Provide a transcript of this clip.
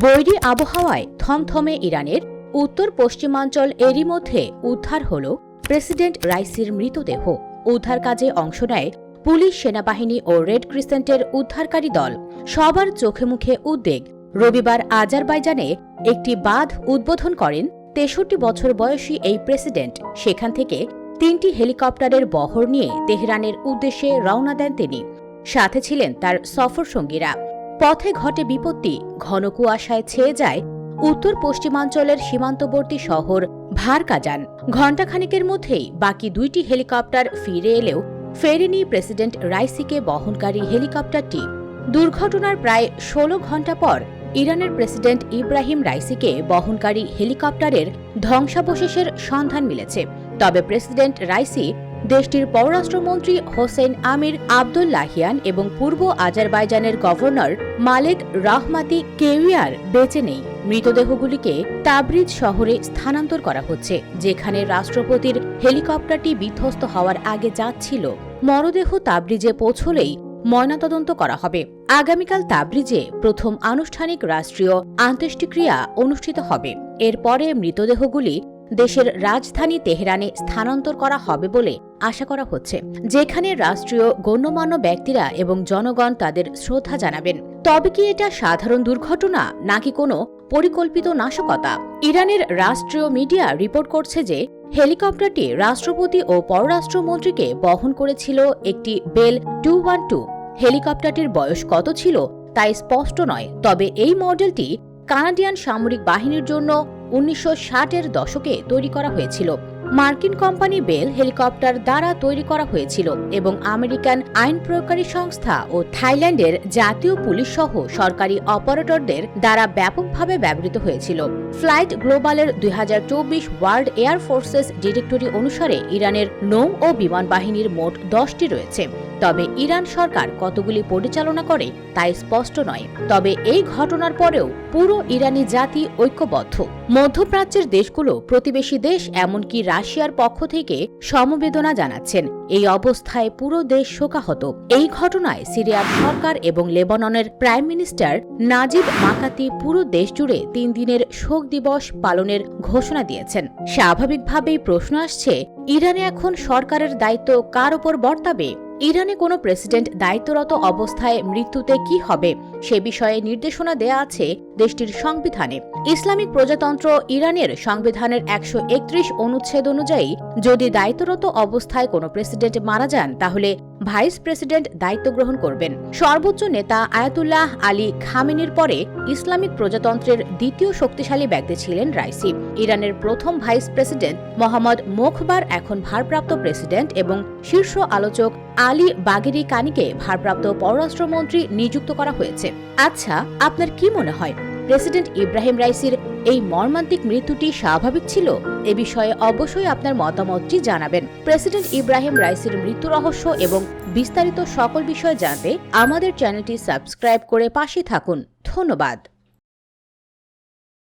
বৈরী আবহাওয়ায় থমথমে ইরানের উত্তর পশ্চিমাঞ্চল এরই মধ্যে উদ্ধার হল প্রেসিডেন্ট রাইসির মৃতদেহ। উদ্ধার কাজে অংশ নেয় পুলিশ, সেনাবাহিনী ও রেড ক্রিসেন্টের উদ্ধারকারী দল। সবার চোখে মুখে উদ্বেগ। রবিবার আজারবাইজানে একটি বাঁধ উদ্বোধন করেন তেষট্টি বছর বয়সী এই প্রেসিডেন্ট। সেখান থেকে তিনটি হেলিকপ্টারের বহর নিয়ে তেহরানের উদ্দেশ্যে রওনা দেন তিনি। সাথে ছিলেন তার সফর সঙ্গীরা পথে ঘটে বিপত্তি। ঘন কুয়াশায় ছেয়ে যায় উত্তর পশ্চিমাঞ্চলের সীমান্তবর্তী শহর ভারকাজান। ঘণ্টাখানেকের মধ্যেই বাকি দুইটি হেলিকপ্টার ফিরে এলেও ফেরেনি প্রেসিডেন্ট রাইসিকে বহনকারী হেলিকপ্টারটি। দুর্ঘটনার প্রায় ষোলো ঘণ্টা পর ইরানের প্রেসিডেন্ট ইব্রাহিম রাইসিকে বহনকারী হেলিকপ্টারের ধ্বংসাবশেষের সন্ধান মিলেছে। তবে প্রেসিডেন্ট রাইসি দেশটির পররাষ্ট্রমন্ত্রী হোসেন আমির আবদুল্লাহিয়ান এবং পূর্ব আজারবাইজানের গভর্নর মালেক রাহমাতি কেউয়ার বেঁচে নেই। মৃতদেহগুলিকে তাবরিজ শহরে স্থানান্তর করা হচ্ছে, যেখানে রাষ্ট্রপতির হেলিকপ্টারটি বিধ্বস্ত হওয়ার আগে যাচ্ছিল। মরদেহ তাবরিজে পৌঁছলেই ময়নাতদন্ত করা হবে। আগামীকাল তাবরিজে প্রথম আনুষ্ঠানিক রাষ্ট্রীয় আন্ত্যেষ্টিক্রিয়া অনুষ্ঠিত হবে। এরপরে মৃতদেহগুলি দেশের রাজধানী তেহরানে স্থানান্তর করা হবে বলে আশা করা হচ্ছে, যেখানে রাষ্ট্রীয় গণ্যমান্য ব্যক্তিরা এবং জনগণ তাদের শ্রদ্ধা জানাবেন। তবে কি এটা সাধারণ দুর্ঘটনা, নাকি কোনো পরিকল্পিত নাশকতা? ইরানের রাষ্ট্রীয় মিডিয়া রিপোর্ট করছে যে, হেলিকপ্টারটি রাষ্ট্রপতি ও পররাষ্ট্রমন্ত্রীকে বহন করেছিল একটি বেল টু ওয়ান টু। হেলিকপ্টারটির বয়স কত ছিল তাই স্পষ্ট নয়, তবে এই মডেলটি কানাডিয়ান সামরিক বাহিনীর জন্য উনিশশো ষাটের দশকে তৈরি করা হয়েছিল। মার্কিন কোম্পানি বেল হেলিকপ্টার দ্বারা তৈরি করা হয়েছিল এবং আমেরিকান আইন প্রয়োগকারী সংস্থা ও থাইল্যান্ডের জাতীয় পুলিশ সহ সরকারি অপারেটরদের দ্বারা ব্যাপকভাবে ব্যবহৃত হয়েছিল। ফ্লাইট গ্লোবালের দুই হাজার চব্বিশ ওয়ার্ল্ড এয়ার ফোর্সেস ডিরেক্টরি অনুসারে ইরানের নৌ ও বিমান বাহিনীর মোট দশটি রয়েছে। তবে ইরান সরকার কতগুলি পরিচালনা করে তাই স্পষ্ট নয়। তবে এই ঘটনার পরেও পুরো ইরানি জাতি ঐক্যবদ্ধ। মধ্যপ্রাচ্যের দেশগুলো প্রতিবেশী দেশ এমনকি রাশিয়ার পক্ষ থেকে সমবেদনা জানাচ্ছেন। এই অবস্থায় পুরো দেশ শোকাহত। এই ঘটনায় সিরিয়ার সরকার এবং লেবাননের প্রাইম মিনিস্টার নাজিব মাকাতি পুরো দেশ জুড়ে তিন দিনের শোক দিবস পালনের ঘোষণা দিয়েছেন। স্বাভাবিকভাবেই প্রশ্ন আসছে, ইরানে এখন সরকারের দায়িত্ব কার ওপর বর্তাবে? ইরানে কোনো প্রেসিডেন্ট দায়িত্বরত অবস্থায় মৃত্যুতে কি হবে সে বিষয়ে নির্দেশনা দেয়া আছে দেশটির সংবিধানে। ইসলামিক প্রজাতন্ত্র ইরানের সংবিধানের একশো একত্রিশ অনুচ্ছেদ অনুযায়ী যদি দায়িত্বরত অবস্থায় কোনো প্রেসিডেন্ট মারা যান, তাহলে ভাইস প্রেসিডেন্ট দায়িত্ব গ্রহণ করবেন। সর্বোচ্চ নেতা আয়াতুল্লাহ আলী খামেনির পরে ইসলামিক প্রজাতন্ত্রের দ্বিতীয় শক্তিশালী ব্যক্তি ছিলেন রাইসি। ইরানের প্রথম ভাইস প্রেসিডেন্ট মোহাম্মদ মোখবার এখন ভারপ্রাপ্ত প্রেসিডেন্ট এবং শীর্ষ আলোচক আলী বাগেরি কানিকে ভারপ্রাপ্ত পররাষ্ট্রমন্ত্রী নিযুক্ত করা হয়েছে। আচ্ছা আপনার কি মনে হয়? প্রেসিডেন্ট ইব্রাহিম রাইসির এই মর্মান্তিক মৃত্যুটি স্বাভাবিক ছিল, এ বিষয়ে অবশ্যই আপনার মতামতটি জানাবেন। প্রেসিডেন্ট ইব্রাহিম রাইসির মৃত্যু রহস্য এবং বিস্তারিত সকল বিষয় জানতে আমাদের চ্যানেলটি সাবস্ক্রাইব করে পাশে থাকুন। ধন্যবাদ।